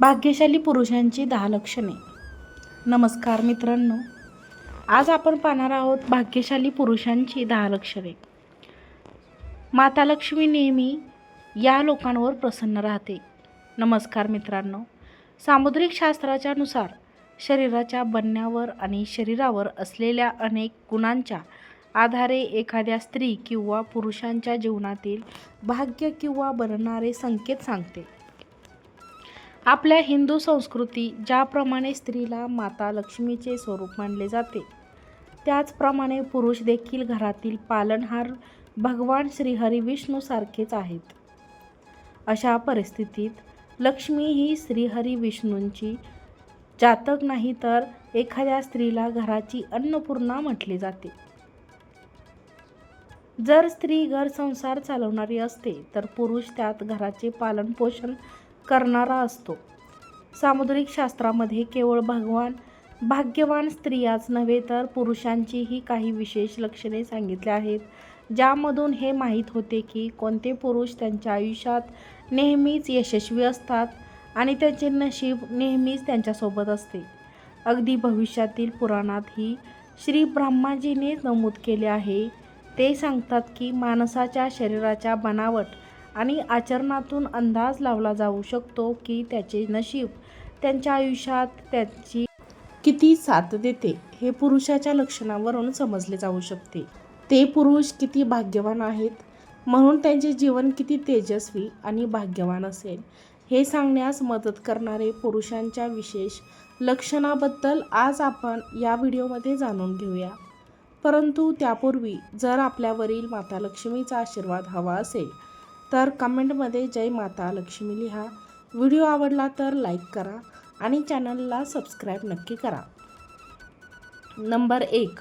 भाग्यशाली पुरुषांची दहा लक्षणे. नमस्कार मित्रांनो. आज आपण पाहणार आहोत भाग्यशाली पुरुषांची दहा लक्षणे. माता लक्ष्मी नेहमी या लोकांवर प्रसन्न राहते. नमस्कार मित्रांनो. सामुद्रिक शास्त्राच्या नुसार शरीराच्या बनण्यावर आणि शरीरावर असलेल्या अनेक गुणांच्या आधारे एखाद्या स्त्री किंवा पुरुषांच्या जीवनातील भाग्य किंवा बनणारे संकेत सांगते. आपल्या हिंदू संस्कृती ज्याप्रमाणे स्त्रीला माता लक्ष्मीचे स्वरूप मानले जाते त्याचप्रमाणे पुरुष देखील घरातील पालनहार भगवान श्रीहरी विष्णूसारखेच आहेत. अशा परिस्थितीत लक्ष्मी ही श्रीहरी विष्णूंची जातक नाही तर एखाद्या स्त्रीला घराची अन्नपूर्णा म्हटले जाते. जर स्त्री घर संसार चालवणारी असते तर पुरुष त्यात घराचे पालनपोषण करणारा असतो. सामुद्रिक शास्त्रामध्ये केवळ भगवान भाग्यवान स्त्रियाच नव्हे तर पुरुषांचीही काही विशेष लक्षणे सांगितली आहेत ज्यामधून हे माहीत होते की कोणते पुरुष त्यांच्या आयुष्यात नेहमीच यशस्वी असतात आणि त्यांचे नशीब नेहमीच त्यांच्यासोबत असते. अगदी भविष्यातील पुराणातही श्री ब्रह्माजीने नमूद केले आहे. ते सांगतात की माणसाच्या शरीराच्या बनावट आणि आचरणातून अंदाज लावला जाऊ शकतो की त्याचे नशीब त्यांच्या आयुष्यात त्याची किती साथ देते हे पुरुषाच्या लक्षणावरून समजले जाऊ शकते. ते पुरुष किती भाग्यवान आहेत म्हणून त्यांचे जीवन किती तेजस्वी आणि भाग्यवान असेल हे सांगण्यास मदत करणारे पुरुषांच्या विशेष लक्षणाबद्दल आज आपण या व्हिडिओमध्ये जाणून घेऊया. परंतु त्यापूर्वी जर आपल्यावरील माता लक्ष्मीचा आशीर्वाद हवा असेल तर कमेंटमध्ये जय माता लक्ष्मी लिहा. व्हिडिओ आवडला तर लाईक करा आणि चॅनलला सबस्क्राईब नक्की करा. नंबर एक.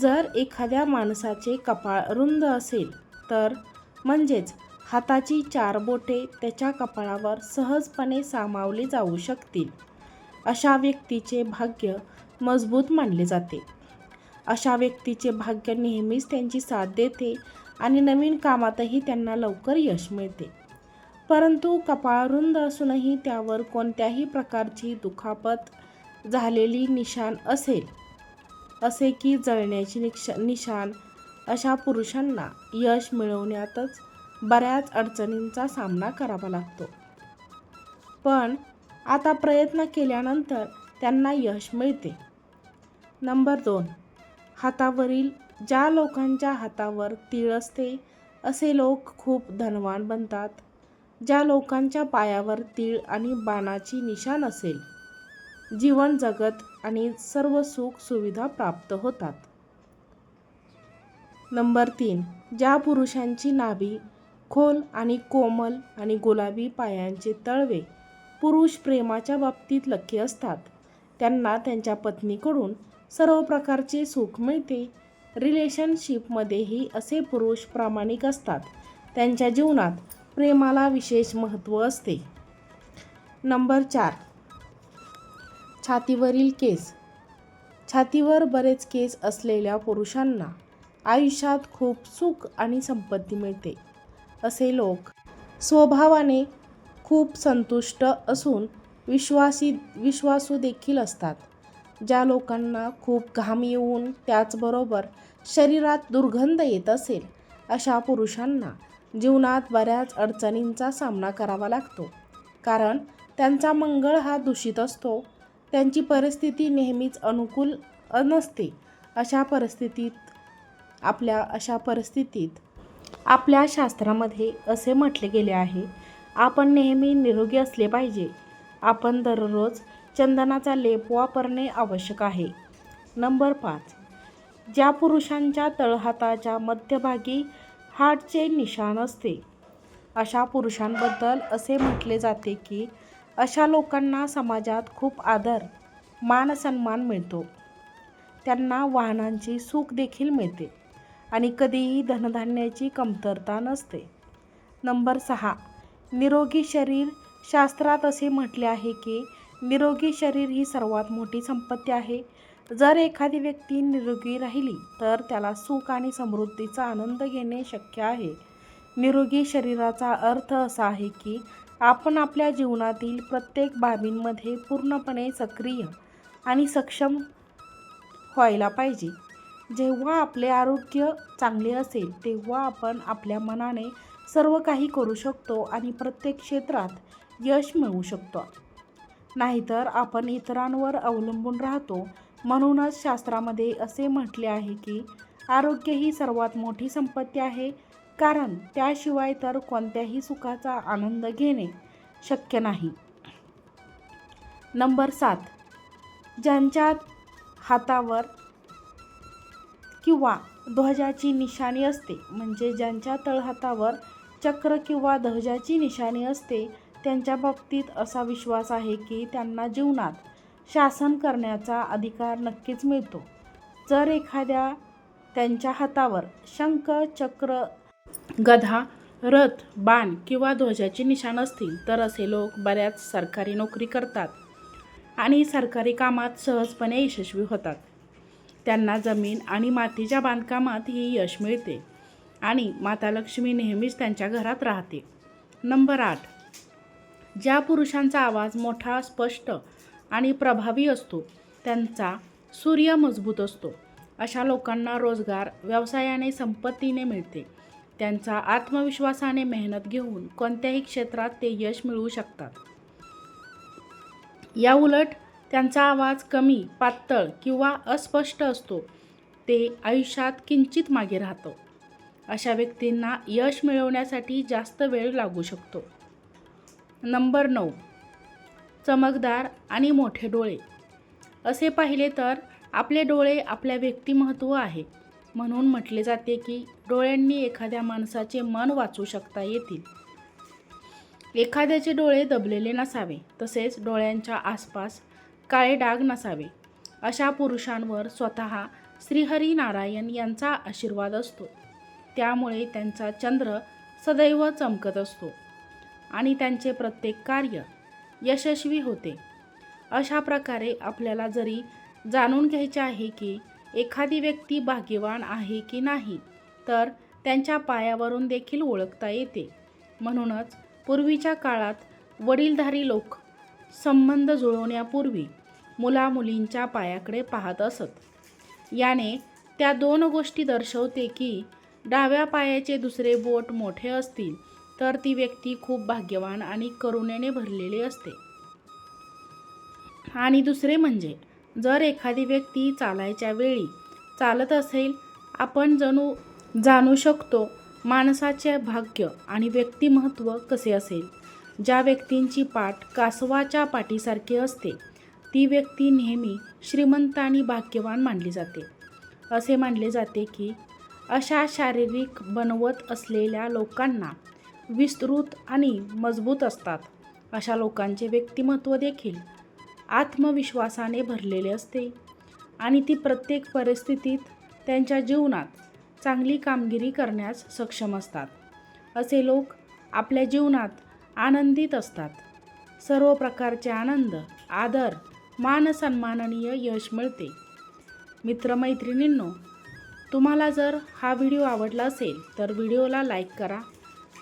जर एखाद्या माणसाचे कपाळ रुंद असेल तर म्हणजेच हाताची चार बोटे त्याच्या कपाळावर सहजपणे सामावली जाऊ शकतील. अशा व्यक्तीचे भाग्य मजबूत मानले जाते. अशा व्यक्तीचे भाग्य नेहमीच त्यांची साथ देते आणि नवीन कामातही त्यांना लवकर यश मिळते. परंतु कपाळ रुंद असूनही त्यावर कोणत्याही प्रकारची दुखापत झालेली निशाण असेल असे की जळण्याची निश निशाण अशा पुरुषांना यश मिळवण्यातच बऱ्याच अडचणींचा सामना करावा लागतो. पण आता प्रयत्न केल्यानंतर त्यांना यश मिळते. नंबर दोन हातावरील ज्या लोकांच्या हातावर तीळ असते असे लोक खूप धनवान बनतात. ज्या लोकांच्या पायावर तीळ आणि बाणाची निशाण असेल जीवन जगत आणि सर्व सुख सुविधा प्राप्त होतात. नंबर तीन. ज्या पुरुषांची नाभी खोल आणि कोमल आणि गुलाबी पायांचे तळवे पुरुष प्रेमाच्या बाबतीत लक्की असतात त्यांना त्यांच्या पत्नीकडून सर्व प्रकारचे सुख मिळते रिलेशनशिपमध्येही असे पुरुष प्रामाणिक असतात. त्यांच्या जीवनात प्रेमाला विशेष महत्त्व असते. नंबर चार. छातीवरील केस. छातीवर बरेच केस असलेल्या पुरुषांना आयुष्यात खूप सुख आणि संपत्ती मिळते. असे लोक स्वभावाने खूप संतुष्ट असून विश्वासी विश्वासू देखील असतात. ज्या लोकांना खूप घाम येऊन त्याचबरोबर शरीरात दुर्गंध येत असेल अशा पुरुषांना जीवनात बऱ्याच अडचणींचा सामना करावा लागतो. कारण त्यांचा मंगळ हा दूषित असतो. त्यांची परिस्थिती नेहमीच अनुकूल नसते. अशा परिस्थितीत आपल्या अशा परिस्थितीत आपल्या शास्त्रामध्ये असे म्हटले गेले आहे आपण नेहमी निरोगी असले पाहिजे. आपण दररोज चंदनाचा लेप वापरणे आवश्यक आहे. नंबर पाच. ज्या पुरुषांच्या तळहाताच्या मध्यभागी हार्टचे निशाण असते. अशा पुरुषांबद्दल असे म्हटले जाते की अशा लोकांना समाजात खूप आदर मान सन्मान मिळतो. त्यांना वाहनांची सुख देखील मिळते आणि कधीही धनधान्याची कमतरता नसते. नंबर सहा. निरोगी शरीर शास्त्रात असे म्हटले आहे की निरोगी शरीर ही सर्वात मोठी संपत्ती आहे. जर एखादी व्यक्ती निरोगी राहिली तर त्याला सुख आणि समृद्धीचा आनंद घेणे शक्य आहे. निरोगी शरीराचा अर्थ असा आहे की आपण आपल्या जीवनातील प्रत्येक बाबींमध्ये पूर्णपणे सक्रिय आणि सक्षम व्हायला पाहिजे. जेव्हा आपले आरोग्य चांगले असेल तेव्हा आपण आपल्या मनाने सर्व काही करू शकतो आणि प्रत्येक क्षेत्रात यश मिळवू शकतो. नाहीतर आपण इतरांवर अवलंबून राहतो. म्हणूनच शास्त्रामध्ये असे म्हटले आहे की आरोग्य ही सर्वात मोठी संपत्ती आहे. कारण त्याशिवाय तर कोणत्याही सुखाचा आनंद घेणे शक्य नाही. नंबर सात. ज्यांच्या हातावर किंवा ध्वजाची निशाणी असते म्हणजे ज्यांच्या तळहातावर चक्र किंवा ध्वजाची निशाणी असते त्यांच्या बाबतीत असा विश्वास आहे की त्यांना जीवनात शासन करण्याचा अधिकार नक्कीच मिळतो. जर एखाद्या त्यांच्या हातावर शंख चक्र गधा रथ बाण किंवा ध्वजाची निशाण असतील तर असे लोक बऱ्याच सरकारी नोकरी करतात आणि सरकारी कामात सहजपणे यशस्वी होतात. त्यांना जमीन आणि मातीच्या बांधकामात ही यश मिळते आणि माता लक्ष्मी नेहमीच त्यांच्या घरात राहते. नंबर आठ. ज्या पुरुषांचा आवाज मोठा स्पष्ट आणि प्रभावी असतो त्यांचा सूर्य मजबूत असतो. अशा लोकांना रोजगार व्यवसायाने संपत्तीने मिळते. त्यांचा आत्मविश्वासाने मेहनत घेऊन कोणत्याही क्षेत्रात ते यश मिळवू शकतात. या उलट त्यांचा आवाज कमी पातळ किंवा अस्पष्ट असतो ते आयुष्यात किंचित मागे राहतं. अशा व्यक्तींना यश मिळवण्यासाठी जास्त वेळ लागू शकतो. नंबर नऊ. चमकदार आणि मोठे डोळे. असे पाहिले तर आपले डोळे आपल्या व्यक्तिमत्व आहे. म्हणून म्हटले जाते की डोळ्यांनी एखाद्या माणसाचे मन वाचू शकता येतील. एखाद्याचे डोळे दबलेले नसावे तसेच डोळ्यांच्या आसपास काळे डाग नसावे. अशा पुरुषांवर स्वतः श्रीहरी नारायण यांचा आशीर्वाद असतो. त्यामुळे त्यांचा चंद्र सदैव चमकत असतो. आणि त्यांचे प्रत्येक कार्य यशस्वी होते. अशा प्रकारे आपल्याला जरी जाणून घ्यायचे आहे की एखादी व्यक्ती भाग्यवान आहे की नाही तर त्यांच्या पायावरून देखील ओळखता येते. म्हणूनच पूर्वीच्या काळात वडीलधारी लोक संबंध जुळवण्यापूर्वी मुलामुलींच्या पायाकडे पाहत असत. याने त्या दोन गोष्टी दर्शवते की डाव्या पायाचे दुसरे बोट मोठे असतील तर ती व्यक्ती खूप भाग्यवान आणि करुणेने भरलेली असते. आणि दुसरे म्हणजे जर एखादी व्यक्ती चालायच्या वेळी चालत असेल आपण जणू जाणू शकतो माणसाचे भाग्य आणि व्यक्तिमत्व कसे असेल. ज्या व्यक्तींची पाठ कासवाच्या पाठीसारखी असते ती व्यक्ती नेहमी श्रीमंत आणि भाग्यवान मानली जाते. असे मानले जाते की अशा शारीरिक बनवत असलेल्या लोकांना विस्तृत आणि मजबूत असतात. अशा लोकांचे व्यक्तिमत्व देखील आत्मविश्वासाने भरलेले असते आणि ती प्रत्येक परिस्थितीत त्यांच्या जीवनात चांगली कामगिरी करण्यास सक्षम असतात. असे लोक आपल्या जीवनात आनंदित असतात. सर्व प्रकारचे आनंद आदर मान सन्माननीय यश मिळते. मित्रमैत्रिणींनो तुम्हाला जर हा व्हिडिओ आवडला असेल तर व्हिडिओला लाईक करा